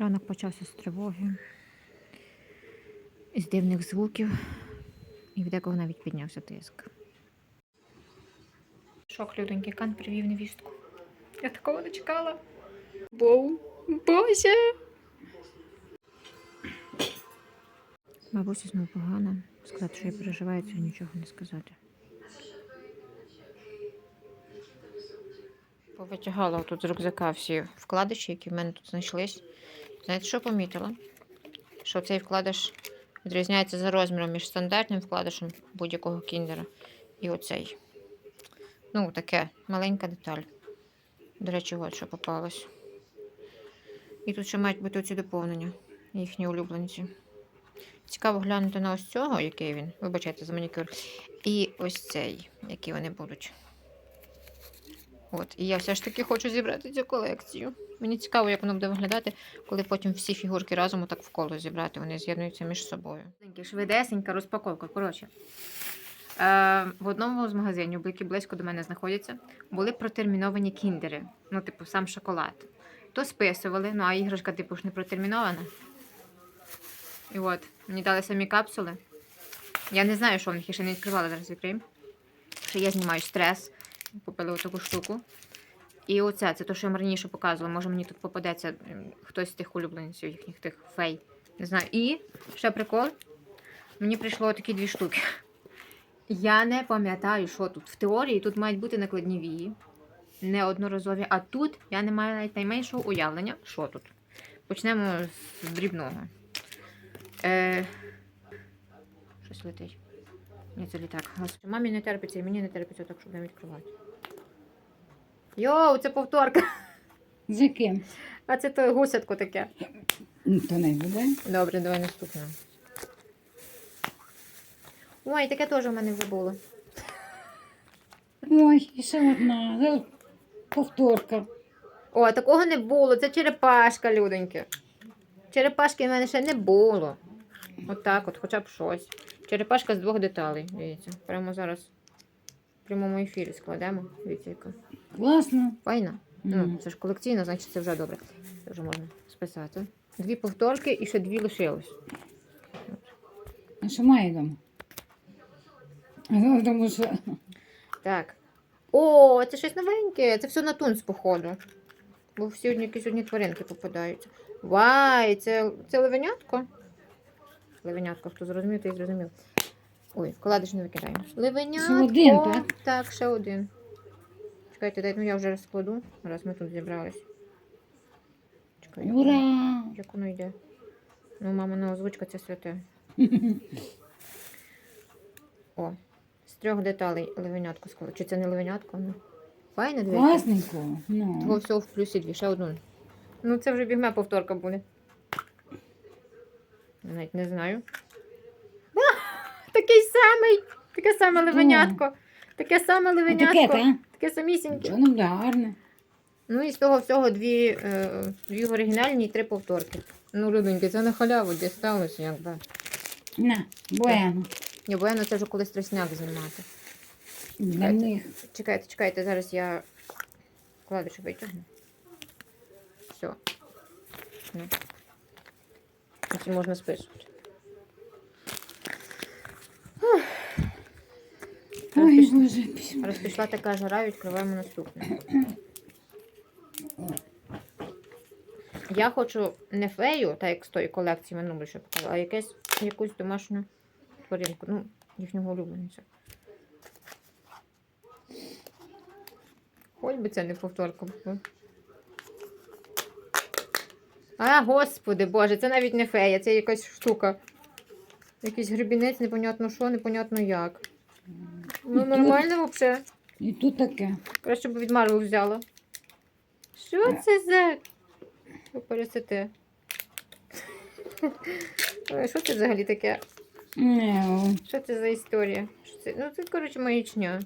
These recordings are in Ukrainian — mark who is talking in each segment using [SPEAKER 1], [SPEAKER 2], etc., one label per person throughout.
[SPEAKER 1] Ранок почався з тривоги, з дивних звуків, і в декого навіть піднявся тиск. Шок, людонький кан привів невістку. Я такого не чекала. Боу, Боже! Бабусі знову погано. Сказати, що я переживаю, це нічого не сказати. Повитягала тут з рюкзака всі вкладиші, які в мене тут знайшлись. Знаєте, що помітила? Що цей вкладиш відрізняється за розміром між стандартним вкладишем будь-якого кіндера і оцей. Ну, таке маленька деталь. До речі, от що попалось. І тут ще мають бути оці доповнення, їхні улюбленці. Цікаво глянути на ось цього, який він. Вибачайте за манікюр. І ось цей, які вони будуть. От, і я все ж таки хочу зібрати цю колекцію. Мені цікаво, як воно буде виглядати, коли потім всі фігурки разом отак в коло зібрати. Вони з'єднуються між собою. Швидесенька розпаковка. Коротше, е, в одному з магазинів, які близько до мене знаходяться, були протерміновані кіндери. Ну, типу, сам шоколад. То списували, ну а іграшка, типу, ж не протермінована. І от, мені дали самі капсули. Я не знаю, що в них я ще не відкривала, зараз відкриємо. Що я знімаю стрес. Купили отаку штуку. І оце, це те, що я вам раніше показувала. Може мені тут попадеться хтось з тих улюбленців, їхніх тих фей. Не знаю. І ще прикол. Мені прийшло такі дві штуки. Я не пам'ятаю, що тут. В теорії тут мають бути накладні вії. Неодноразові. А тут я не маю навіть найменшого уявлення, що тут. Почнемо з дрібного. Е... Щось летить. Ні, це літак. Мамі не терпиться, і мені не терпиться, так щоб не відкривати. Йоу, це повторка.
[SPEAKER 2] З яким?
[SPEAKER 1] А це то гусятко таке.
[SPEAKER 2] Ну, То не буде.
[SPEAKER 1] Добре, давай наступне. Ой, таке теж в мене вже було.
[SPEAKER 2] Ой, і ще одна. Повторка.
[SPEAKER 1] О, такого не було. Це черепашка, людоньки. Черепашки в мене ще не було. Отак от, хоча б щось. Черепашка з двох деталей. Дивіться. Прямо зараз в прямому ефірі складемо. Дивіться, яка.
[SPEAKER 2] Класно.
[SPEAKER 1] Файна. Ну, це ж колекційно, значить це вже добре. Це вже можна списати. Дві повторки і ще дві лишилось.
[SPEAKER 2] А що має вдома? Ну, Тому що
[SPEAKER 1] Так. О, це щось новеньке. Це все на тунц, походу. Бо всі одні якісь одні тваринки попадаються. Вай, це, це левенятко. Левенятко, хто зрозумів, той зрозумів. Ой, вкладиш не викидаємо. Левенятко.
[SPEAKER 2] Ще один, так?
[SPEAKER 1] Так, ще один. Чекайте, дай, ну я вже розкладу, раз ми тут зібрались. Чекайте.
[SPEAKER 2] ура!
[SPEAKER 1] Як воно йде? Ну, мамина озвучка це святе. О, з трьох деталей левенятку склала. Чи це не левенятко? Ну. Файне дивіться.
[SPEAKER 2] Класненько.
[SPEAKER 1] Того
[SPEAKER 2] Ну.
[SPEAKER 1] всього в плюсі дві, ще одну. Ну, це вже бігме повторка буде. Навіть не знаю. Такий самий! Таке саме левенятко. Таке саме
[SPEAKER 2] А таке,
[SPEAKER 1] самісіньке.
[SPEAKER 2] Що гарне.
[SPEAKER 1] Ну і з того всього дві, е, дві оригінальні і три повторки. Ну, людоньки, це на халяву дісталося, якби.
[SPEAKER 2] На, bueno.
[SPEAKER 1] Ні, на це вже колись тросняк знімати.
[SPEAKER 2] Для них.
[SPEAKER 1] Чекайте, чекайте, зараз я кладочку витягну. Все. Потім можна списувати.
[SPEAKER 2] Боже, пісь-
[SPEAKER 1] така жара, відкриваємо наступне. Я хочу не фею, так як з тої колекції минулої, що показала, а якесь, якусь домашню тваринку. Ну, їхнього улюбленця. Хоч би це не повторка була. А, господи боже, це навіть не фея, це якась штука. Якийсь гребінець, непонятно що, непонятно як. Ну, нормально взагалі.
[SPEAKER 2] І тут таке.
[SPEAKER 1] Краще б від Марвел взяла. Що це за Ви? Що це взагалі таке? Що це за історія? Що це? Ну, це, коротше, маячня.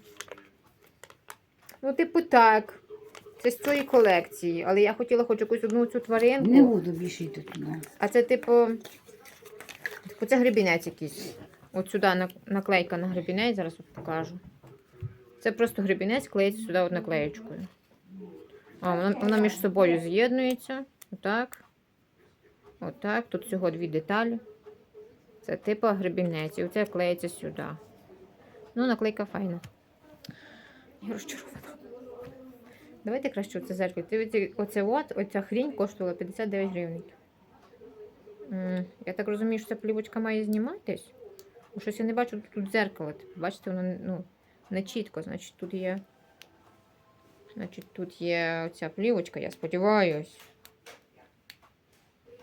[SPEAKER 1] Ну, типу, так. Це з цієї колекції. Але я хотіла хоч якусь одну цю тваринку.
[SPEAKER 2] Не буду більше йти туди.
[SPEAKER 1] А це, типу, типу, це гребінець якийсь. От сюди наклейка на гребінець, зараз от покажу. Це просто гребінець клеїться сюди от наклеєчкою. А, воно, воно між собою з'єднується. Отак. Отак. Тут всього дві деталі. Це типу гребінець. І оце клеїться сюди. Ну, наклейка файна. Я розчарована. Давайте краще оце зеркало. Оце от, оця хрінь коштувала 59 гривень. Я так розумію, що ця плівочка має зніматись. Бо щось я не бачу тут дзеркало. Типу, Бачите, воно ну, не чітко. Значить, тут є. Значить, тут є оця плівочка, я сподіваюсь.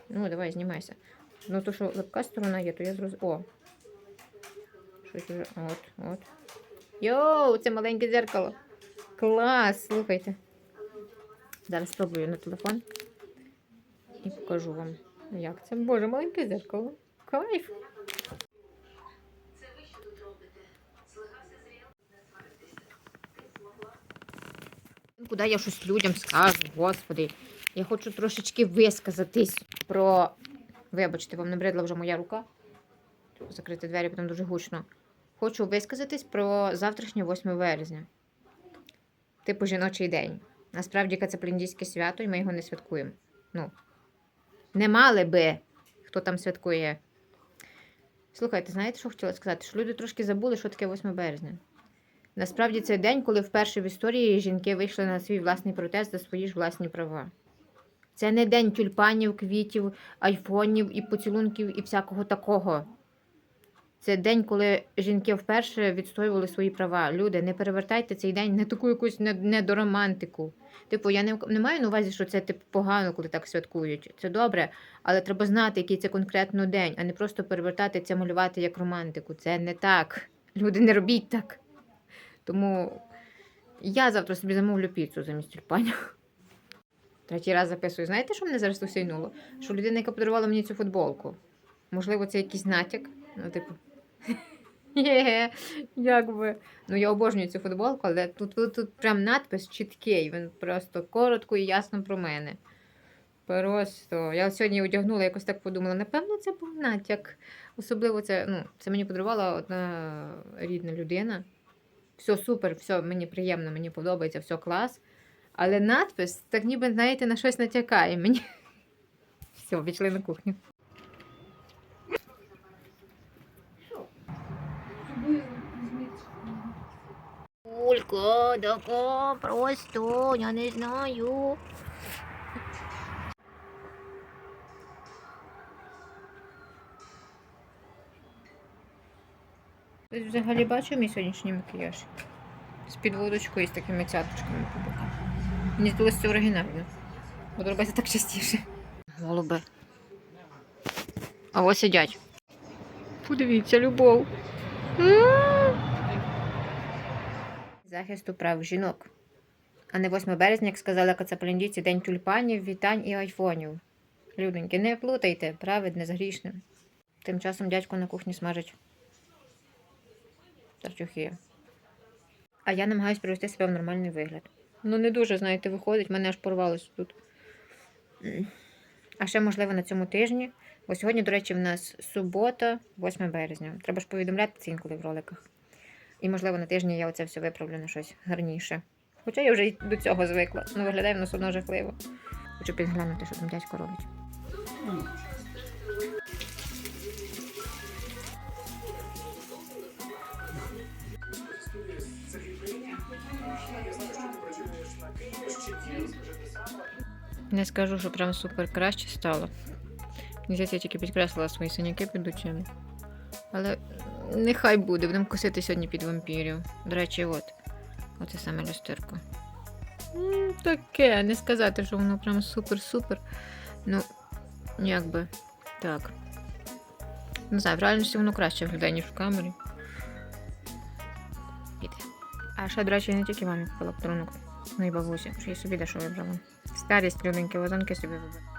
[SPEAKER 1] Ну, давай, знімайся. Ну, то, що липка сторона є, то я зроз... О! Щось уже. От, от. Йоу, це маленьке дзеркало. Клас, слухайте. Зараз спробую на телефон і покажу вам, як це. Боже, маленьке дзеркало. Кайф. Куди я щось людям скажу, господи. Я хочу трошечки висказатись про. Вибачте, вам набридла вже моя рука. Закрити двері, бо там дуже гучно. Хочу висказатись про завтрашнє 8 березня. Типу жіночий день. Насправді кацапліндійське свято, і ми його не святкуємо. Ну, не мали би, хто там святкує. Слухайте, знаєте, що хотіла сказати? Що люди трошки забули, що таке 8 березня. Насправді це день, коли вперше в історії жінки вийшли на свій власний протест за свої ж власні права. Це не день тюльпанів, квітів, айфонів і поцілунків і всякого такого. Це день, коли жінки вперше відстоювали свої права. Люди, не перевертайте цей день на таку якусь не- недоромантику. Типу, я не, не маю на увазі, що це типу, погано, коли так святкують. Це добре, але треба знати, який це конкретно день, а не просто перевертати це, малювати як романтику. Це не так. Люди, не робіть так. Тому я завтра собі замовлю піцу замість тюльпанів. Третій раз записую. Знаєте, що мене зараз усійнуло? Що людина, яка подарувала мені цю футболку. Можливо, це якийсь натяк. Ну, типу. Є, як би. Ну, я обожнюю цю футболку, але тут, тут, тут прям надпис чіткий. Він просто коротко і ясно про мене. Просто. Я сьогодні одягнула, якось так подумала. Напевно, це був натяк. Особливо це, ну, це мені подарувала одна рідна людина. Все супер, все, мені приємно, мені подобається, все клас. Але надпис, так ніби, знаєте, на щось натякає мені. Все, пішли на кухню. Улька, така просто, я не знаю. Ти взагалі бачив мій сьогоднішній макіяж? З підводочкою і з такими цяточками по бокам. Мені здалося це оригінально. Буду робити так частіше. Голуби. А ось сидять. Подивіться, любов. Захисту прав жінок. А не 8 березня, як сказала кацапліндійці, день тюльпанів, вітань і айфонів. Люденьки, не плутайте, праведне з грішним. Тим часом дядько на кухні смажить тарчухи. А я намагаюсь привести себе в нормальний вигляд. Ну, не дуже, знаєте, виходить, мене аж порвалося тут. А ще, можливо, на цьому тижні. Бо сьогодні, до речі, в нас субота, 8 березня. Треба ж повідомляти це інколи в роликах. І, можливо, на тижні я оце все виправлю на щось гарніше. Хоча я вже й до цього звикла. Ну, виглядає воно все одно жахливо. Хочу підглянути, що там дядько робить. Не скажу, що прям супер краще стало. Мені я тільки підкреслила свої синяки під очима. Але нехай буде, будемо косити сьогодні під вампірів. До речі, от. Оце саме люстерко. Таке, не сказати, що воно прям супер-супер. Ну, якби так. Не знаю, в реальності воно краще виглядає, ніж в камері. Піде. А ще, до речі, не тільки мамі купила подарунок. Ну і бабусі, що я собі дещо вибрала. Старість, люденькі, вазонки собі вибрала.